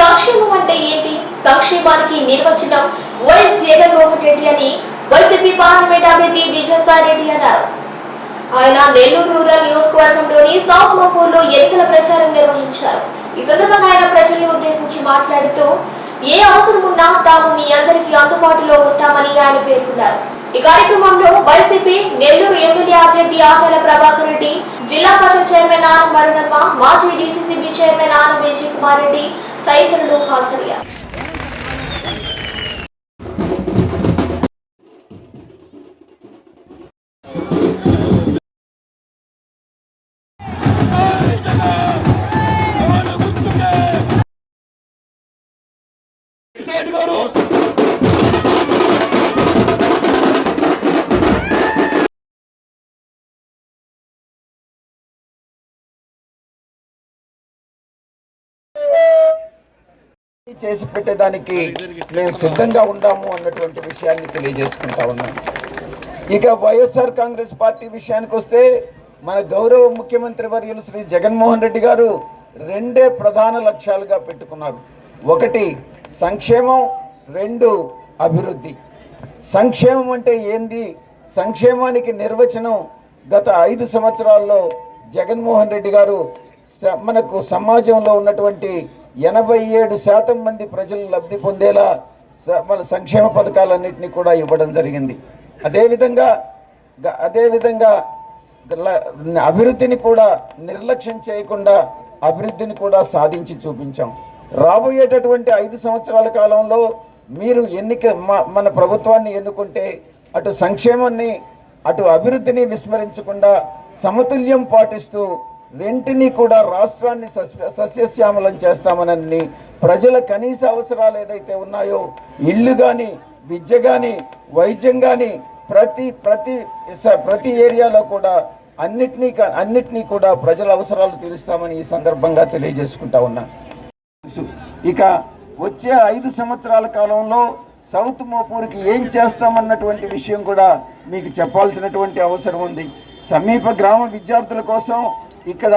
సంక్షేమం అంటే ఏంటి? సంక్షేమానికి నిర్వచనం వైఎస్ జగన్మోహన్ రెడ్డి అని వైసీపీ పార్లమెంట్ అభ్యర్థి విజయసాయి రెడ్డి అన్నారు. ఆయన నెల్లూరు రూరల్ నియోజకవర్గంలోని సౌత్లో ఎన్నికల ప్రచారం నిర్వహించారు. ఈ సందర్భంగా ఆయన ప్రజల్ని ఉద్దేశించి మాట్లాడుతూ ఏ అవసరం ఉన్నా తాము మీ అందరికీ అందుబాటులో ఉంటామని ఆయన పేర్కొన్నారు. ఈ కార్యక్రమంలో వైసీపీ నెల్లూరు ఎమ్మెల్యే అభ్యర్థి ఆదాల ప్రభాకర్ రెడ్డి జిల్లా పరిషత్ చైర్మన్ ఆనం వరుణమ్మ మాజీ డీసీసీబీ చైర్మన్ ఆనం విజయ్ కుమార్ రెడ్డి తదితరులు హాజరయ్యారు చేసి పెట్టేదానికి మేము సిద్ధంగా ఉండాము అన్నటువంటి విషయాన్ని తెలియజేసుకుంటా ఉన్నాం. ఇక వైఎస్ఆర్ కాంగ్రెస్ పార్టీ విషయానికి వస్తే మన గౌరవ ముఖ్యమంత్రి వర్యులు శ్రీ జగన్మోహన్ రెడ్డి గారు రెండే ప్రధాన లక్ష్యాలుగా పెట్టుకున్నారు. ఒకటి సంక్షేమం రెండు అభివృద్ధి. సంక్షేమం అంటే ఏంది? సంక్షేమానికి నిర్వచనం గత ఐదు సంవత్సరాల్లో జగన్మోహన్ రెడ్డి గారు స- మనకు సమాజంలో ఉన్నటువంటి ఎనభై ఏడు శాతం మంది ప్రజలు లబ్ధి పొందేలా స- మన సంక్షేమ పథకాలన్నింటినీ కూడా ఇవ్వడం జరిగింది. అదేవిధంగా అదేవిధంగా అభివృద్ధిని కూడా నిర్లక్ష్యం చేయకుండా అభివృద్ధిని కూడా సాధించి చూపించాం. రాబోయేటటువంటి ఐదు సంవత్సరాల కాలంలో మీరు ఎన్నిక మన ప్రభుత్వాన్ని ఎన్నుకుంటే అటు సంక్షేమాన్ని అటు అభివృద్ధిని విస్మరించకుండా సమతుల్యం పాటిస్తూ రెంటిని కూడా రాష్ట్రాన్ని సస్యశ్యామలం చేస్తామనని ప్రజల కనీస అవసరాలు ఏదైతే ఉన్నాయో ఇల్లు కానీ విద్య కానీ వైద్యం కానీ ప్రతి ప్రతి ప్రతి ఏరియాలో కూడా అన్నిటినీ అన్నిటినీ కూడా ప్రజల అవసరాలు తీరుస్తామని ఈ సందర్భంగా తెలియజేసుకుంటా ఉన్నా. ఇక వచ్చే ఐదు సంవత్సరాల కాలంలో సౌత్ మోపూర్కి ఏం చేస్తామన్నటువంటి విషయం కూడా మీకు చెప్పాల్సినటువంటి అవసరం ఉంది. సమీప గ్రామ విద్యార్థుల కోసం ఇక్కడ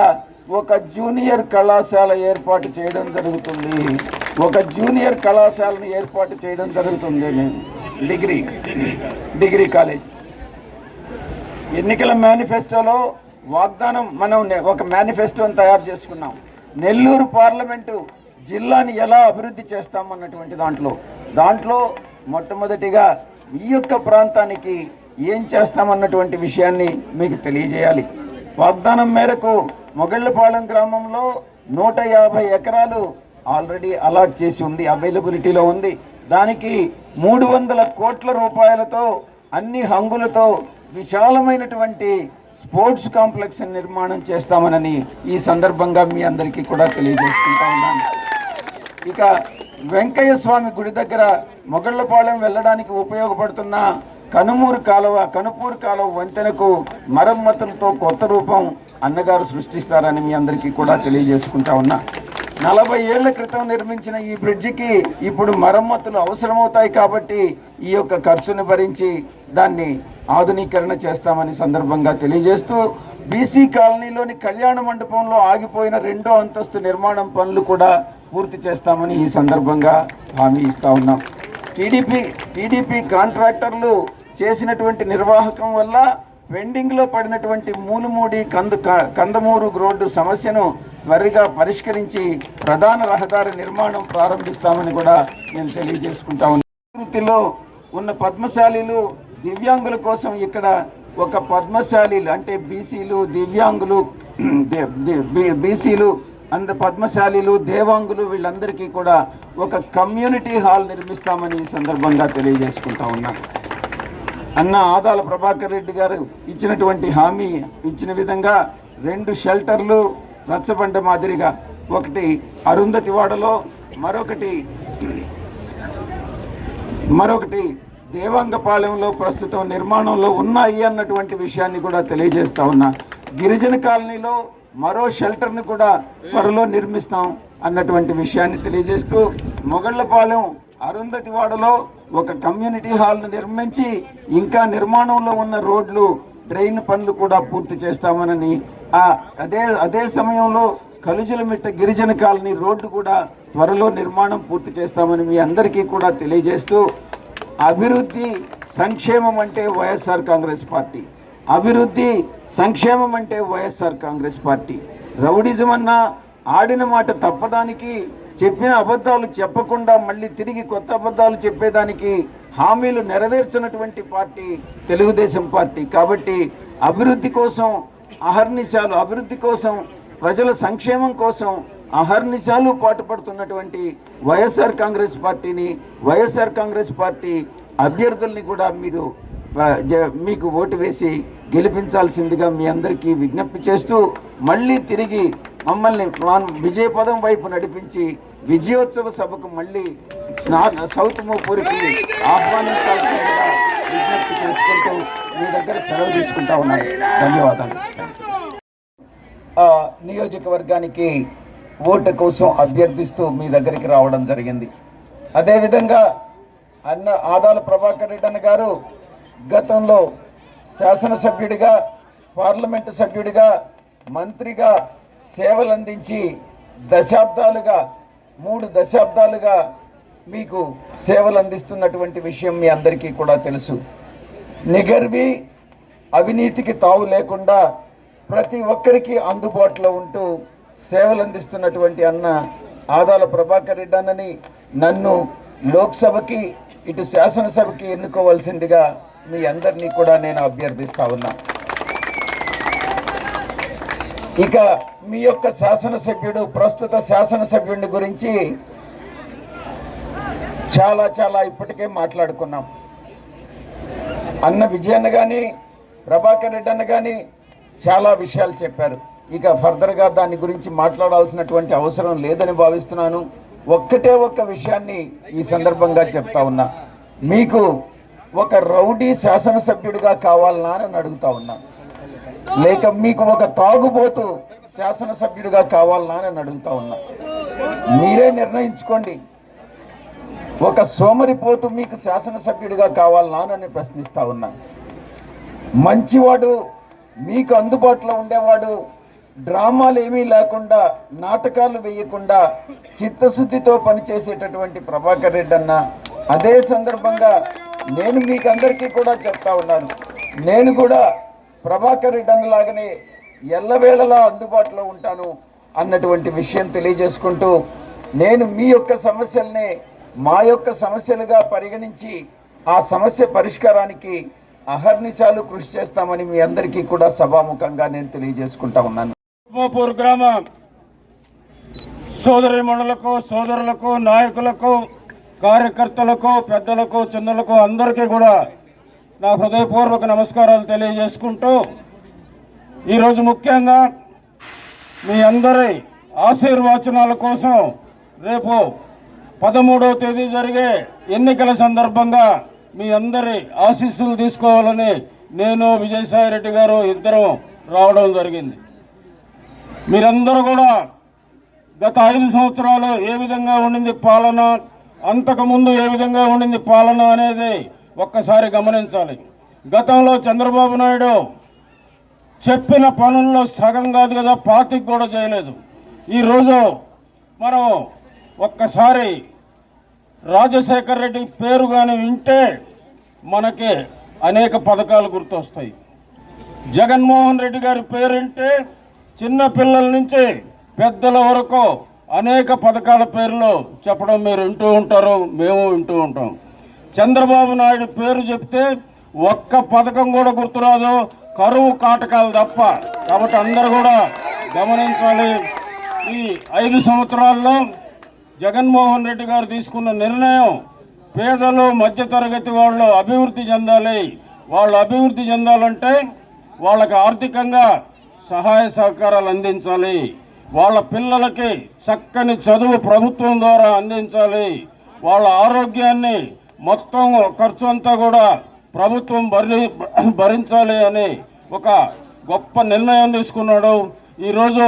ఒక జూనియర్ కళాశాల ఏర్పాటు చేయడం జరుగుతుంది. ఒక జూనియర్ కళాశాలను ఏర్పాటు చేయడం జరుగుతుంది. Degree degree college. ఎన్నికల మేనిఫెస్టోలో వాగ్దానం మనం ఒక మేనిఫెస్టోని తయారు చేసుకున్నాం. నెల్లూరు పార్లమెంటు జిల్లాని ఎలా అభివృద్ధి చేస్తామన్నటువంటి దాంట్లో. దాంట్లో మొట్టమొదటిగా ఈ యొక్క ప్రాంతానికి ఏం చేస్తామన్నటువంటి విషయాన్ని మీకు తెలియజేయాలి. వాగ్దానం మేరకు మొగళ్ళపాలెం గ్రామంలో నూట యాభై ఎకరాలు ఆల్రెడీ అలాట్ చేసి ఉంది అవైలబిలిటీలో ఉంది. దానికి మూడు వందల కోట్ల రూపాయలతో అన్ని హంగులతో విశాలమైనటువంటి స్పోర్ట్స్ కాంప్లెక్స్ నిర్మాణం చేస్తామనని ఈ సందర్భంగా మీ అందరికీ కూడా తెలియజేసుకుంటా ఉన్నాను. ఇక వెంకయ్య స్వామి గుడి దగ్గర మొగళ్ళపాలెం వెళ్ళడానికి ఉపయోగపడుతున్న కనుమూరు కాలువ కనుపూరు కాలువ వంతెనకు మరమ్మతులతో కొత్త రూపం అన్నగారు సృష్టిస్తారని మీ అందరికీ కూడా తెలియజేసుకుంటా ఉన్నా. నలభై ఏళ్ళ క్రితం నిర్మించిన ఈ బ్రిడ్జికి ఇప్పుడు మరమ్మతులు అవసరమవుతాయి కాబట్టి ఈ యొక్క ఖర్చును భరించి దాన్ని ఆధునీకరణ చేస్తామని సందర్భంగా తెలియజేస్తూ బీసీ కాలనీలోని కళ్యాణ మండపంలో ఆగిపోయిన రెండో అంతస్తు నిర్మాణం పనులు కూడా పూర్తి చేస్తామని ఈ సందర్భంగా హామీ ఇస్తా ఉన్నాం. టీడీపీ టీడీపీ కాంట్రాక్టర్లు చేసినటువంటి నిర్వాహకం వల్ల పెండింగ్లో పడినటువంటి మూలుమూడి కందు క- కందమూరు రోడ్డు సమస్యను త్వరగా పరిష్కరించి ప్రధాన రహదారి నిర్మాణం ప్రారంభిస్తామని కూడా నేను తెలియజేసుకుంటా ఉన్నాను ఉన్న పద్మశాలీలు దివ్యాంగుల కోసం ఇక్కడ ఒక పద్మశాలీలు అంటే బీసీలు దివ్యాంగులు బీసీలు అంద పద్మశాలీలు దేవాంగులు వీళ్ళందరికీ కూడా ఒక కమ్యూనిటీ హాల్ నిర్మిస్తామని ఈ సందర్భంగా తెలియజేసుకుంటా ఉన్నాను అన్న ఆదాల ప్రభాకర్ రెడ్డి గారు ఇచ్చినటువంటి హామీ ఇచ్చిన విధంగా రెండు షెల్టర్లు రచ్చబండ మాదిరిగా ఒకటి అరుంధతివాడలో మరొకటి మరొకటి దేవాంగపాలెంలో ప్రస్తుతం నిర్మాణంలో ఉన్నాయి అన్నటువంటి విషయాన్ని కూడా తెలియజేస్తా ఉన్నా. గిరిజన కాలనీలో మరో షెల్టర్ని కూడా త్వరలో నిర్మిస్తాం అన్నటువంటి విషయాన్ని తెలియజేస్తూ మొగళ్ళపాలెం అరుంధతివాడలో ఒక కమ్యూనిటీ హాల్ను నిర్మించి ఇంకా నిర్మాణంలో ఉన్న రోడ్లు డ్రైన్ పనులు కూడా పూర్తి చేస్తామనని ఆ అదే అదే సమయంలో కలుజులమిట్ట గిరిజన కాలనీ రోడ్డు కూడా త్వరలో నిర్మాణం పూర్తి చేస్తామని మీ అందరికీ కూడా తెలియజేస్తూ అభివృద్ధి సంక్షేమం అంటే వైఎస్ఆర్ కాంగ్రెస్ పార్టీ. అభివృద్ధి సంక్షేమం అంటే వైఎస్ఆర్ కాంగ్రెస్ పార్టీ. రౌడిజం అన్నా ఆడిన మాట తప్పడానికి చెప్పిన అబద్ధాలు చెప్పకుండా మళ్ళీ తిరిగి కొత్త అబద్ధాలు చెప్పేదానికి హామీలు నెరవేర్చినటువంటి పార్టీ తెలుగుదేశం పార్టీ. కాబట్టి అభివృద్ధి కోసం అహర్నిశాలు అభివృద్ధి కోసం ప్రజల సంక్షేమం కోసం అహర్నిశాలు పాటుపడుతున్నటువంటి వైఎస్ఆర్ కాంగ్రెస్ పార్టీని వైఎస్ఆర్ కాంగ్రెస్ పార్టీ అభ్యర్థుల్ని కూడా మీరు మీకు ఓటు వేసి గెలిపించాల్సిందిగా మీ అందరికీ విజ్ఞప్తి చేస్తూ మళ్ళీ తిరిగి మమ్మల్ని విజయపదం వైపు నడిపించి విజయోత్సవ సభకు మళ్ళీ స్నా- సౌత్ మోపూరికి ఆహ్వానించాల్సిందిగా విజ్ఞప్తి చేసుకుంటూ మీ దగ్గర సెలవు తీసుకుంటా ఉన్నాను. ధన్యవాదాలు. ఆ, నియోజకవర్గానికి ఓటు కోసం అభ్యర్థిస్తూ మీ దగ్గరికి రావడం జరిగింది. అదేవిధంగా అన్న ఆదాల ప్రభాకర్ రెడ్డి అన్న గారు గతంలో శాసనసభ్యుడిగా పార్లమెంటు సభ్యుడిగా మంత్రిగా సేవలు అందించి దశాబ్దాలుగా మూడు దశాబ్దాలుగా మీకు సేవలు అందిస్తున్నటువంటి విషయం మీ అందరికీ కూడా తెలుసు. నిగర్వి అవినీతికి తావు లేకుండా ప్రతి ఒక్కరికి అందుబాటులో ఉంటూ సేవలు అందిస్తున్నటువంటి అన్న ఆదాల ప్రభాకర్ రెడ్డి అన్నని నన్ను లోక్సభకి ఇటు శాసనసభకి ఎన్నుకోవాల్సిందిగా మీ అందరినీ కూడా నేను అభ్యర్థిస్తా ఉన్నా. ఇక మీ యొక్క శాసనసభ్యుడు ప్రస్తుత శాసనసభ్యుడిని గురించి చాలా చాలా ఇప్పటికే మాట్లాడుకున్నాం. అన్న విజయన్న కానీ ప్రభాకర్ రెడ్డి అన్న కానీ చాలా విషయాలు చెప్పారు. ఇక ఫర్దర్గా దాని గురించి మాట్లాడాల్సినటువంటి అవసరం లేదని భావిస్తున్నాను. ఒక్కటే ఒక్క విషయాన్ని ఈ సందర్భంగా చెప్తా ఉన్నా. మీకు ఒక రౌడీ శాసనసభ్యుడిగా కావాలనా అని అడుగుతా ఉన్నా. లేక మీకు ఒక తాగుబోతు శాసనసభ్యుడిగా కావాలనా అని అడుగుతా ఉన్నా. మీరే నిర్ణయించుకోండి. ఒక సోమరిపోతు మీకు శాసనసభ్యుడిగా కావాలనా అని ప్రశ్నిస్తా ఉన్నా. మంచివాడు మీకు అందుబాటులో ఉండేవాడు డ్రామాలు ఏమీ లేకుండా నాటకాలు వేయకుండా చిత్తశుద్ధితో పనిచేసేటటువంటి ప్రభాకర్ రెడ్డి అన్న అదే సందర్భంగా నేను మీకు అందరికీ కూడా చెప్తా ఉన్నాను. నేను కూడా ప్రభాకర్ రెడ్డి లాగానే ఎల్లవేళలా అందుబాటులో ఉంటాను అన్నటువంటి విషయం తెలియజేసుకుంటూ నేను మీ యొక్క సమస్యల్ని మా యొక్క సమస్యలుగా పరిగణించి ఆ సమస్య పరిష్కారానికి అహర్నిశాలు కృషి చేస్తామని మీ అందరికీ కూడా సభాముఖంగా నేను తెలియజేసుకుంటా ఉన్నాను. గ్రామ గ్రామ సోదరిమణులకు సోదరులకు నాయకులకు కార్యకర్తలకు పెద్దలకు చిన్నలకు అందరికీ కూడా నా హృదయపూర్వక నమస్కారాలు తెలియజేసుకుంటూ ఈరోజు ముఖ్యంగా మీ అందరి ఆశీర్వచనాల కోసం రేపు పదమూడవ తేదీ జరిగే ఎన్నికల సందర్భంగా మీ అందరి ఆశీస్సులు తీసుకోవాలని నేను విజయసాయి రెడ్డి గారు ఇద్దరం రావడం జరిగింది. మీరందరూ కూడా గత ఐదు సంవత్సరాలు ఏ విధంగా ఉండింది పాలన అంతకుముందు ఏ విధంగా ఉండింది పాలన అనేది ఒక్కసారి గమనించాలి. గతంలో చంద్రబాబు నాయుడు చెప్పిన పనుల్లో సగం కాదు కదా పాతికి కూడా చేయలేదు. ఈరోజు మనం ఒక్కసారి రాజశేఖర్ రెడ్డి పేరు కానీ వింటే మనకి అనేక పథకాలు గుర్తొస్తాయి. జగన్మోహన్ రెడ్డి గారి పేరుంటే చిన్న పిల్లల నుంచి పెద్దల వరకు అనేక పథకాల పేర్లు చెప్పడం మీరు వింటూ ఉంటారు మేము వింటూ ఉంటాం. చంద్రబాబు నాయుడు పేరు చెప్తే ఒక్క పథకం కూడా గుర్తురాదు కరువు కాటకాలు తప్ప. కాబట్టి అందరూ కూడా గమనించాలి. ఈ ఐదు సంవత్సరాల్లో జగన్మోహన్ రెడ్డి గారు తీసుకున్న నిర్ణయం పేదలు మధ్యతరగతి వాళ్ళు అభివృద్ధి చెందాలి. వాళ్ళు అభివృద్ధి చెందాలంటే వాళ్ళకి ఆర్థికంగా సహాయ సహకారాలు అందించాలి. వాళ్ళ పిల్లలకి చక్కని చదువు ప్రభుత్వం ద్వారా అందించాలి. వాళ్ళ ఆరోగ్యాన్ని మొత్తం ఖర్చు అంతా కూడా ప్రభుత్వం భరి భరించాలి అని ఒక గొప్ప నిర్ణయం తీసుకున్నాడు. ఈరోజు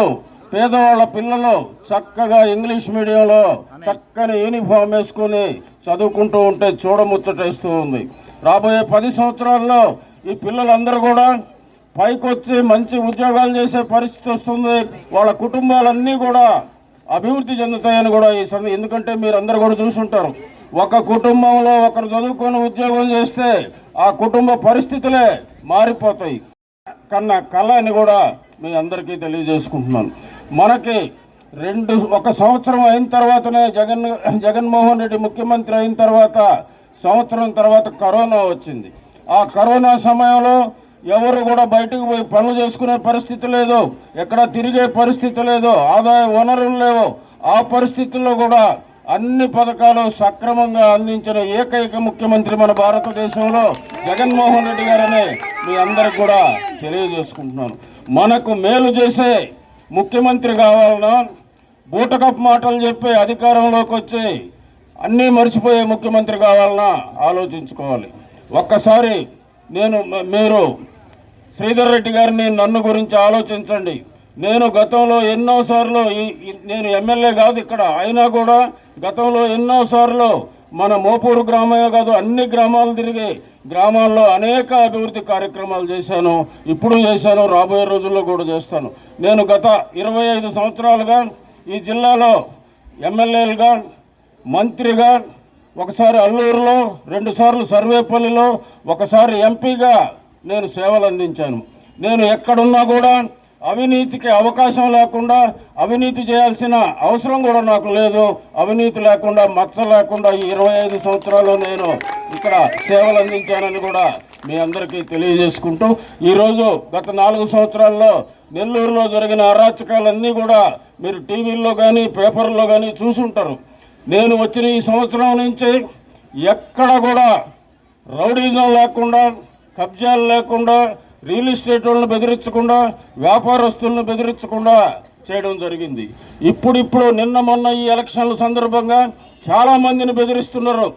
పేదవాళ్ళ పిల్లలు చక్కగా ఇంగ్లీష్ మీడియంలో చక్కని యూనిఫామ్ వేసుకొని చదువుకుంటూ ఉంటే చూడముచ్చటేస్తూ ఉంది. రాబోయే పది సంవత్సరాల్లో ఈ పిల్లలందరూ కూడా పైకొచ్చి మంచి ఉద్యోగాలు చేసే పరిస్థితి వస్తుంది. వాళ్ళ కుటుంబాలన్నీ కూడా అభివృద్ధి చెందుతాయని కూడా ఈ సంద ఎందుకంటే మీరు అందరు కూడా చూసుంటారు. ఒక కుటుంబంలో ఒకరు చదువుకొని ఉద్యోగం చేస్తే ఆ కుటుంబ పరిస్థితులే మారిపోతాయి. కన్నా కళ అని కూడా మీ అందరికీ తెలియజేసుకుంటున్నాను. మనకి రెండు ఒక సంవత్సరం అయిన తర్వాతనే జగన్ జగన్మోహన్ రెడ్డి ముఖ్యమంత్రి అయిన తర్వాత సంవత్సరం తర్వాత కరోనా వచ్చింది. ఆ కరోనా సమయంలో ఎవరు కూడా బయటకు పోయి పనులు చేసుకునే పరిస్థితి లేదు. ఎక్కడ తిరిగే పరిస్థితి లేదు. ఆదాయ వనరులు లేవు. ఆ పరిస్థితుల్లో కూడా అన్ని పథకాలు సక్రమంగా అందించిన ఏకైక ముఖ్యమంత్రి మన భారతదేశంలో జగన్మోహన్ రెడ్డి గారని మీ అందరికి కూడా తెలియజేసుకుంటున్నాను. మనకు మేలు చేసే ముఖ్యమంత్రి కావాలన్నా బూటకపు మాటలు చెప్పి అధికారంలోకి వచ్చి అన్నీ మర్చిపోయే ముఖ్యమంత్రి కావాలన్నా ఆలోచించుకోవాలి. ఒక్కసారి నేను మీరు శ్రీధర్ రెడ్డి గారిని నన్ను గురించి ఆలోచించండి. నేను గతంలో ఎన్నోసార్లు ఈ- నేను ఎమ్మెల్యే కాదు ఇక్కడ. అయినా కూడా గతంలో ఎన్నోసార్లు మన మోపూరు గ్రామమే కాదు అన్ని గ్రామాలు తిరిగి గ్రామాల్లో అనేక అభివృద్ధి కార్యక్రమాలు చేశాను. ఇప్పుడు చేశాను రాబోయే రోజుల్లో కూడా చేస్తాను. నేను గత ఇరవై ఐదు సంవత్సరాలుగా ఈ జిల్లాలో ఎమ్మెల్యేలుగా మంత్రిగా ఒకసారి అల్లూరులో రెండుసార్లు సర్వేపల్లిలో ఒకసారి ఎంపీగా నేను సేవలు అందించాను. నేను ఎక్కడున్నా కూడా అవినీతికి అవకాశం లేకుండా అవినీతి చేయాల్సిన అవసరం కూడా నాకు లేదు. అవినీతి లేకుండా మచ్చ లేకుండా ఈ ఇరవై ఐదు సంవత్సరాలు నేను ఇక్కడ సేవలు అందించానని కూడా మీ అందరికీ తెలియజేసుకుంటూ ఈరోజు గత నాలుగు సంవత్సరాల్లో నెల్లూరులో జరిగిన అరాచకాలన్నీ కూడా మీరు టీవీల్లో కానీ పేపర్లో కానీ చూసుంటారు. నేను వచ్చిన ఈ సంవత్సరం నుంచి ఎక్కడ కూడా రౌడీజం లేకుండా కబ్జాలు లేకుండా రియల్ ఎస్టేట్ వాళ్ళని బెదిరించకుండా వ్యాపారస్తులను బెదిరించకుండా చేయడం జరిగింది. ఇప్పుడిప్పుడు నిన్న మొన్న ఈ ఎలక్షన్ల సందర్భంగా చాలామందిని బెదిరిస్తున్నారు.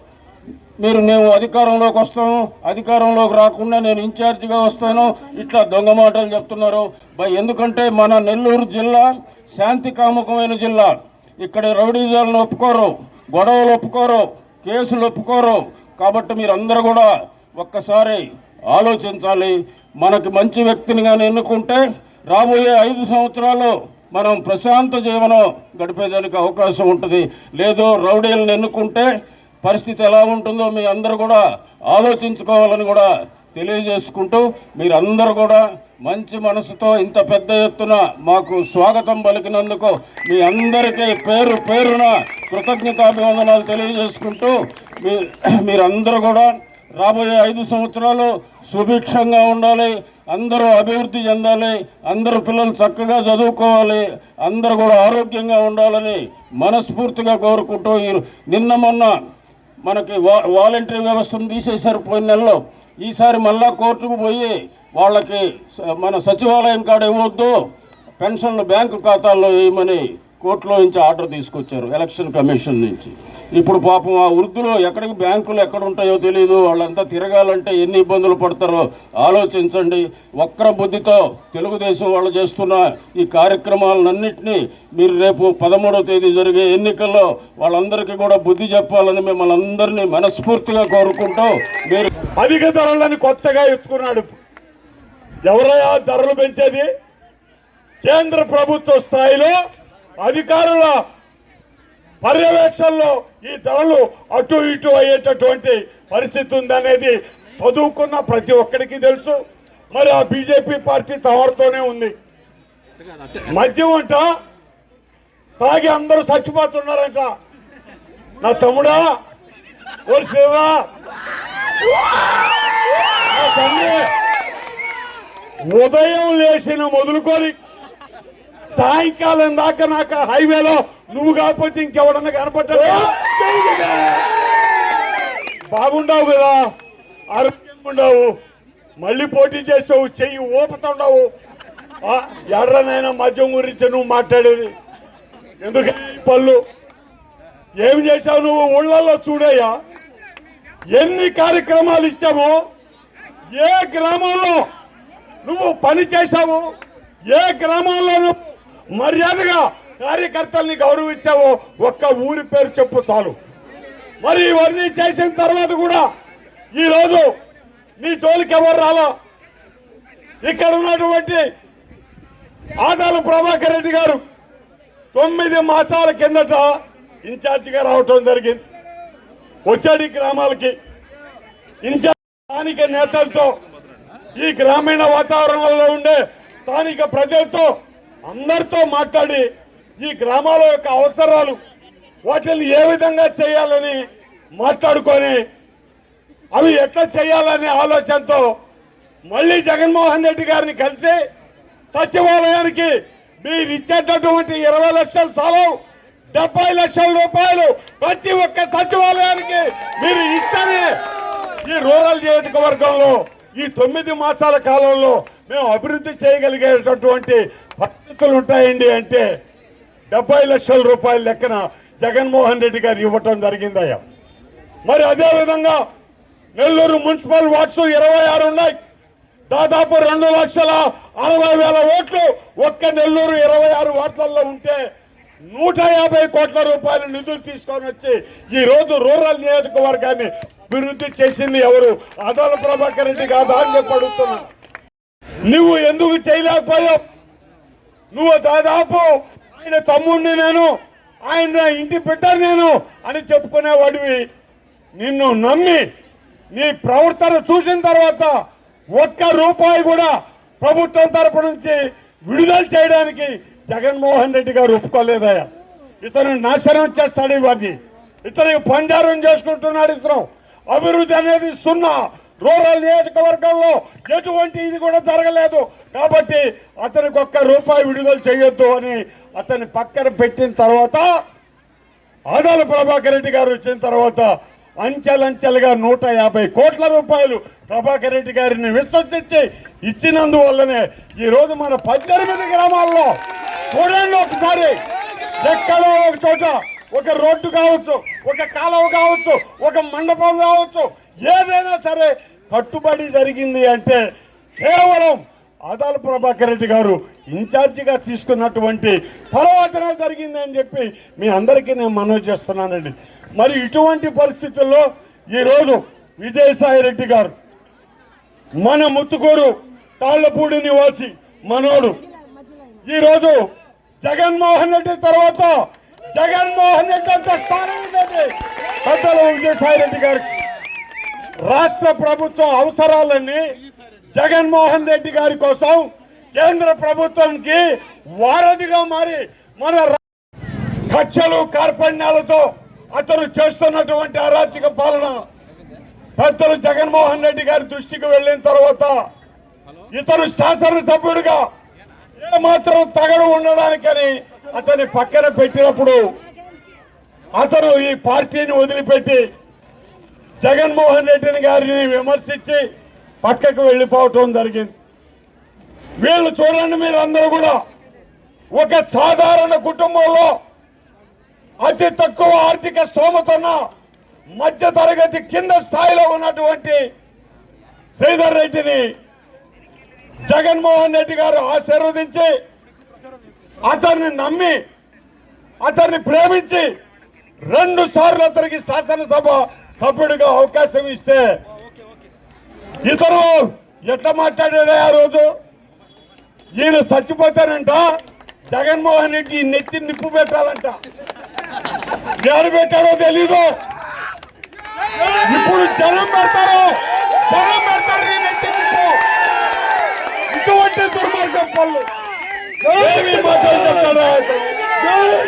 మీరు మేము అధికారంలోకి వస్తాము అధికారంలోకి రాకుండా నేను ఇన్ఛార్జిగా వస్తాను ఇట్లా దొంగ మాటలు చెప్తున్నారు. ఎందుకంటే మన నెల్లూరు జిల్లా శాంతి కాముకమైన జిల్లా. ఇక్కడ రౌడీజాలను ఒప్పుకోరు గొడవలు ఒప్పుకోరు కేసులు ఒప్పుకోరు. కాబట్టి మీరు అందరూ కూడా ఒక్కసారి ఆలోచించాలి. మనకి మంచి వ్యక్తిని కానీ ఎన్నుకుంటే రాబోయే ఐదు సంవత్సరాలు మనం ప్రశాంత జీవనం గడిపేదానికి అవకాశం ఉంటుంది. లేదు రౌడీలను ఎన్నుకుంటే పరిస్థితి ఎలా ఉంటుందో మీ అందరూ కూడా ఆలోచించుకోవాలని కూడా తెలియజేసుకుంటూ మీరందరూ కూడా మంచి మనసుతో ఇంత పెద్ద ఎత్తున మాకు స్వాగతం పలికినందుకు మీ అందరికీ పేరు పేరున కృతజ్ఞతాభివందనాలు తెలియజేసుకుంటూ మీ మీరందరూ కూడా రాబోయే ఐదు సంవత్సరాలు సుభిక్షంగా ఉండాలి అందరూ అభివృద్ధి చెందాలి అందరూ పిల్లలు చక్కగా చదువుకోవాలి అందరూ కూడా ఆరోగ్యంగా ఉండాలని మనస్ఫూర్తిగా కోరుకుంటూ ఈ- నిన్న మొన్న మనకి వా వాలంటరీ వ్యవస్థను తీసేశారు పోయిన నెలలో. ఈసారి మళ్ళా కోర్టుకు పోయి వాళ్ళకి స- మన సచివాలయం కాడ ఇవ్వద్దు పెన్షన్లు బ్యాంకు ఖాతాల్లో వేయమని కోర్టులో నుంచి ఆర్డర్ తీసుకొచ్చారు ఎలక్షన్ కమిషన్ నుంచి. ఇప్పుడు పాపం ఆ వృద్ధులు ఎక్కడికి బ్యాంకులు ఎక్కడ ఉంటాయో తెలియదు వాళ్ళంతా తిరగాలంటే ఎన్ని ఇబ్బందులు పడతారో ఆలోచించండి. వక్ర బుద్ధితో తెలుగుదేశం వాళ్ళు చేస్తున్న ఈ కార్యక్రమాలన్నింటినీ మీరు రేపు పదమూడవ తేదీ జరిగే ఎన్నికల్లో వాళ్ళందరికీ కూడా బుద్ధి చెప్పాలని మిమ్మల్ని అందరినీ మనస్ఫూర్తిగా కోరుకుంటూ మీరు అధిక ధరలను కొత్తగా ఎత్తుకున్నాడు ఎవరయా ధరలు పెంచేది? కేంద్ర ప్రభుత్వ స్థాయిలో అధికారుల పర్యవేక్షణలో ఈ ధరలు అటు ఇటు అయ్యేటటువంటి పరిస్థితి ఉందనేది చదువుకున్న ప్రతి ఒక్కరికి తెలుసు. మరి ఆ బీజేపీ పార్టీ తమరితోనే ఉంది. మద్యం అంట తాగి అందరూ చచ్చిపోతున్నారంట. నా తమ్ముడా ఓ శివా. నా ఉదయం లేచిన మొదలుకొని సాయంకాలం దాకా నాకు హైవేలో నువ్వు కాకపోతే ఇంకెవడన్నా కనపడ్డా బాగుండవు కదా. ఆరోగ్యంగా ఉండవు మళ్ళీ పోటీ చేసావు చెయ్యి ఊపుతుండవు. ఆ, ఎర్రనైనా మద్యం గురించి నువ్వు మాట్లాడేది. ఎందుకు ఈ పళ్ళు? ఏం చేశావు నువ్వు? ఊళ్ళల్లో చూడయ్యా. ఎన్ని కార్యక్రమాలు ఇచ్చామో ఏ గ్రామంలో నువ్వు పని చేశావు? ఏ గ్రామంలో నువ్వు మర్యాదగా కార్యకర్తల్ని గౌరవించావో ఒక్క ఊరి పేరు చెప్పు చాలు. మరి ఇవన్నీ చేసిన తర్వాత కూడా ఈరోజు నీ జోలికి ఎవరు రాలా? ఇక్కడ ఉన్నటువంటి ఆదాల ప్రభాకర్ రెడ్డి గారు తొమ్మిది మాసాల కిందట ఇన్ఛార్జిగా రావటం జరిగింది. వచ్చాడు ఈ గ్రామాలకి. ఇన్ఛార్జ్ స్థానిక నేతలతో ఈ గ్రామీణ వాతావరణంలో ఉండే స్థానిక ప్రజలతో అందరితో మాట్లాడి ఈ గ్రామాల యొక్క అవసరాలు వాటిని ఏ విధంగా చేయాలని మాట్లాడుకొని అవి ఎట్లా చేయాలనే ఆలోచనతో మళ్ళీ జగన్మోహన్ రెడ్డి గారిని కలిసి సచివాలయానికి మీరు ఇచ్చేటటువంటి ఇరవై లక్షలు చాలవు డెబ్బై లక్షల రూపాయలు ప్రతి ఒక్క సచివాలయానికి మీరు ఇస్తేనే ఈ రూరల్ నియోజకవర్గంలో ఈ తొమ్మిది మాసాల కాలంలో మేము అభివృద్ధి చేయగలిగేటటువంటి పరిస్థితులు ఉంటాయండి అంటే డెబ్బై లక్షల రూపాయల లెక్కన జగన్మోహన్ రెడ్డి గారు ఇవ్వటం జరిగిందయ్యా. మరి అదే విధంగా నెల్లూరు మున్సిపల్ వార్డ్స్ ఇరవై ఆరు ఉన్నాయి. దాదాపు రెండు లక్షల అరవై వేల ఓట్లు ఒక్క నెల్లూరు ఇరవై ఆరు వార్డులలో ఉంటే నూట యాభై కోట్ల రూపాయల నిధులు తీసుకొని వచ్చి ఈ రోజు రూరల్ నియోజకవర్గాన్ని అభివృద్ధి చేసింది ఎవరు? అదాల ప్రభాకర్ రెడ్డి కాదు అని నువ్వు ఎందుకు చేయలేకపోయావు? నువ్వు దాదాపు ఆయన తమ్ముడిని నేను ఆయన ఇంటి బిడ్డ నేను అని చెప్పుకునేవాడివి. నిన్ను నమ్మి నీ ప్రవర్తన చూసిన తర్వాత ఒక్క రూపాయి కూడా ప్రభుత్వం తరపు నుంచి విడుదల చేయడానికి జగన్మోహన్ రెడ్డి గారు ఒప్పుకోలేదయ్యా. ఇతను నాశనం చేస్తాడు ఇవన్నీ. ఇతనికి పంజారం చేసుకుంటున్నాడు ఇతను. అభివృద్ధి అనేది సున్నా. రూరల్ నియోజకవర్గం నియోజకవర్గంలో ఎటువంటి ఇది కూడా జరగలేదు. కాబట్టి అతనికి ఒక్క రూపాయి విడుదల చేయొద్దు అని అతన్ని పక్కన పెట్టిన తర్వాత ఆదాల ప్రభాకర్ రెడ్డి గారు వచ్చిన తర్వాత అంచెలంచెలుగా నూట యాభై కోట్ల రూపాయలు ప్రభాకర్ రెడ్డి గారిని విశ్వసించి ఇచ్చినందువల్లనే ఈ రోజు మన పద్దెనిమిది గ్రామాల్లో చూడండి ఒకసారి ఎక్కడో ఒక చోట ఒక రోడ్డు కావచ్చు ఒక కాలువ కావచ్చు ఒక మండపం కావచ్చు ఏదైనా సరే కట్టుబడి జరిగింది అంటే కేవలం ఆదాల ప్రభాకర్ రెడ్డి గారు ఇన్ఛార్జిగా తీసుకున్నటువంటి తర్వాతనే జరిగింది అని చెప్పి మీ అందరికీ నేను మనవి చేస్తున్నానండి. మరి ఇటువంటి పరిస్థితుల్లో ఈరోజు విజయసాయి రెడ్డి గారు మన ముత్తుకూరు తాళ్ళపూడి నివాసి మనోడు. ఈరోజు జగన్మోహన్ రెడ్డి తర్వాత జగన్మోహన్ రెడ్డి అంత స్థానం ఉండేది పెద్దల విజయసాయి రెడ్డి గారికి రాష్ట్ర ప్రభుత్వం అవసరాలన్నీ జగన్మోహన్ రెడ్డి గారి కోసం కేంద్ర ప్రభుత్వంకి వారధిగా మారి మన రా- కక్షలు కార్పణ్యాలతో అతను చేస్తున్నటువంటి అరాచక పాలన పెద్దలు జగన్మోహన్ రెడ్డి గారి దృష్టికి వెళ్ళిన తర్వాత ఇతను శాసనసభ్యుడిగా ఏమాత్రం తగడు ఉండడానికని అతని పక్కన పెట్టినప్పుడు అతను ఈ పార్టీని వదిలిపెట్టి జగన్మోహన్ రెడ్డిని గారిని విమర్శించి పక్కకు వెళ్ళిపోవటం జరిగింది. వీళ్ళు చూడండి మీరు అందరూ కూడా ఒక సాధారణ కుటుంబంలో అతి తక్కువ ఆర్థిక స్తోమతున్న మధ్య తరగతి కింద స్థాయిలో ఉన్నటువంటి శ్రీధర్ రెడ్డిని జగన్మోహన్ రెడ్డి గారు ఆశీర్వదించి అతన్ని నమ్మి అతన్ని ప్రేమించి రెండు సార్లు అతనికి శాసనసభ సభ్యుడిగా అవకాశం ఇస్తే ఇతరు ఎట్లా మాట్లాడాడే ఆ రోజు? ఈయన చచ్చిపోతానంట జగన్మోహన్ రెడ్డి నెత్తి నిప్పు పెట్టాలంట. ఎవరు పెట్టారో తెలీదు. ఇప్పుడు జనం పెడతారు. జనం పెడతారు ఈ నెత్తి నిప్పు. ఇటువంటి దుర్మార్గం పనులు. ఏమి